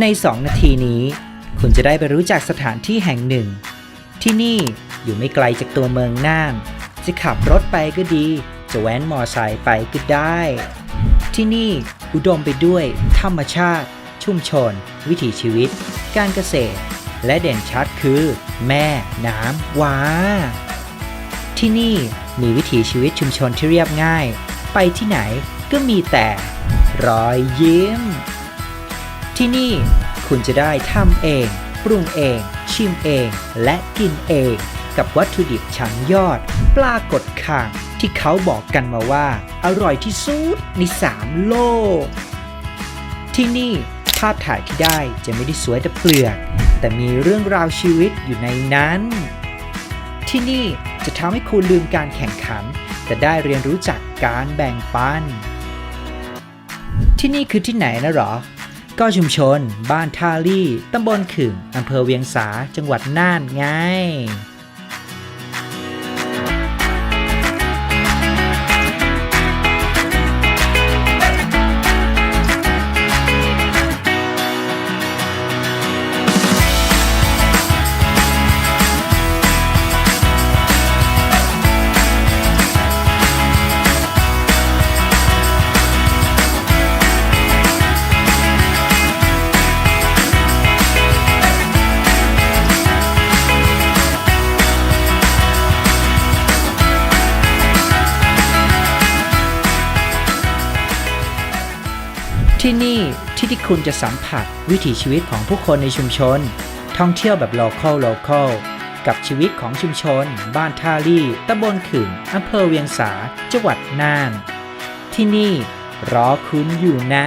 ใน 2 นาทีนี้ คุณจะได้ไปรู้จักสถานที่แห่งหนึ่ง ที่นี่อยู่ไม่ไกลจากตัวเมืองน่าน จะขับรถไปก็ดี จะแว้นมอไซค์ไปก็ได้ ที่นี่อุดมไปด้วยธรรมชาติ ชุมชน วิถีชีวิต การเกษตร และเด่นชัดคือ แม่น้ำว้า ที่นี่มีวิถีชีวิตชุมชนที่เรียบง่าย ไปที่ไหนก็มีแต่รอยยิ้ม ที่นี่ คุณจะได้ทำเอง ปรุงเอง ชิมเอง และกินเอง กับวัตถุดิบชั้นยอด ปลากดข่างที่เขาบอกกันมาว่า อร่อยที่สุดในสามโลก ที่นี่ภาพถ่ายที่ได้จะไม่ได้สวยแต่เปลือก แต่มีเรื่องราวชีวิตอยู่ในนั้น ที่นี่จะทำให้คุณลืมการแข่งขัน แต่ได้เรียนรู้จักการแบ่งปัน ที่นี่คือที่ไหนนะหรอ ก็ชุมชน บ้านท่าลี่ตำบลขึงอำเภอเวียงสาจังหวัดน่านไง ที่นี่ที่ที่คุณจะสัมผัสวิถีชีวิตของผู้คนในชุมชน ท่องเที่ยวแบบ local local กับชีวิตของชุมชน บ้านท่าลี่ตำบลขึ่งอำเภอเวียงสาจังหวัดน่าน ที่นี่รอคุณอยู่นะ